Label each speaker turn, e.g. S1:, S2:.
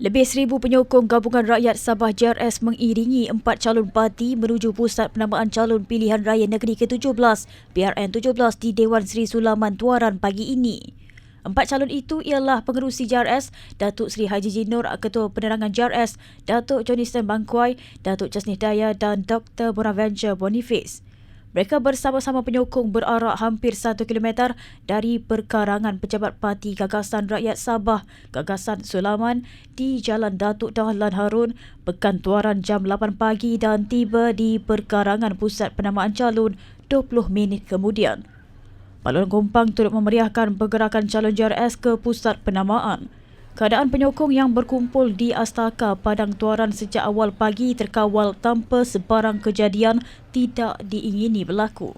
S1: Lebih seribu penyokong Gabungan Rakyat Sabah JRS mengiringi empat calon parti menuju pusat penamaan calon pilihan raya negeri ke-17 PRN 17 di Dewan Seri Sulaman Tuaran pagi ini. Empat calon itu ialah pengerusi JRS, Datuk Seri Haji Jinur, Ketua Penerangan JRS, Datuk Jonathan Bangkuai, Datuk Jasnih Daya dan Dr. Bonaventure Boniface. Mereka bersama-sama penyokong berarak hampir satu kilometer dari perkarangan pejabat Parti Gagasan Rakyat Sabah, Gagasan Sulaman di Jalan Datuk Dahlan Harun, Pekan Tuaran jam 8 pagi dan tiba di perkarangan pusat penamaan calon 20 minit kemudian. Balon Gompang turut memeriahkan pergerakan calon JRS ke pusat penamaan. Keadaan penyokong yang berkumpul di Astaka Padang Tuaran sejak awal pagi terkawal tanpa sebarang kejadian tidak diingini berlaku.